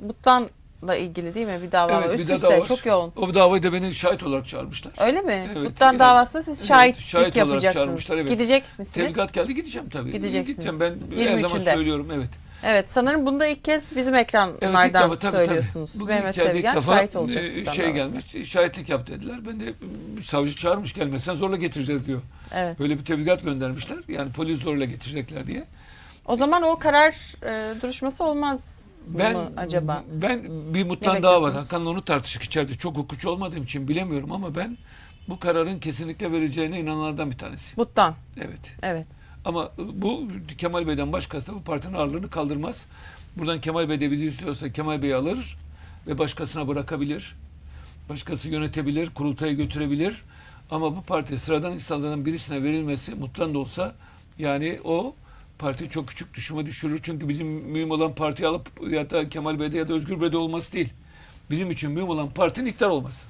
Butlan'la ilgili değil mi bir dava var? Evet, Üst bir üste dava var. çok yoğun. O davayı da beni şahit olarak çağırmışlar. Öyle mi? Evet, Butlan yani- davasında siz şahitlik şahit olarak yapacaksınız. çağırmışlar, evet. Gidecek misiniz? Tebligat geldi gideceğim tabii. Gideceksiniz. Gideceğim ben her zaman 23'ünde. söylüyorum evet. Evet sanırım bunda ilk kez bizim Evet, ilk ekranlardan defa, tabii, tabii. söylüyorsunuz. Bugün Mehmet ilk Sevgen defa, şahit olacak. e, Butlan Şey gelmiş, şahitlik yap dediler. Ben de savcı çağırmış gelmezsen zorla getireceğiz diyor. Evet. Böyle bir tebligat göndermişler. Yani polis zorla getirecekler diye. O zaman o karar e, duruşması olmaz Ben mı acaba? ben bir mutlan daha var. Hakan'la onu tartışık içeride. Çok hukukçu olmadığım için bilemiyorum ama ben bu kararın kesinlikle vereceğine inananlardan bir tanesi. Butlan. Evet. Evet. Ama bu Kemal Bey'den başkası da bu partinin ağırlığını kaldırmaz. Buradan Kemal Bey de bizi istiyorsa Kemal Bey'i alır ve başkasına bırakabilir. Başkası yönetebilir, kurultaya götürebilir. Ama bu parti sıradan insanlardan birisine verilmesi mutlan da olsa yani o parti çok küçük düşüme düşürür. Çünkü bizim mühim olan partiyi alıp ya da Kemal Bey'de ya da Özgür Bey'de olması değil. Bizim için mühim olan partinin iktidar olması.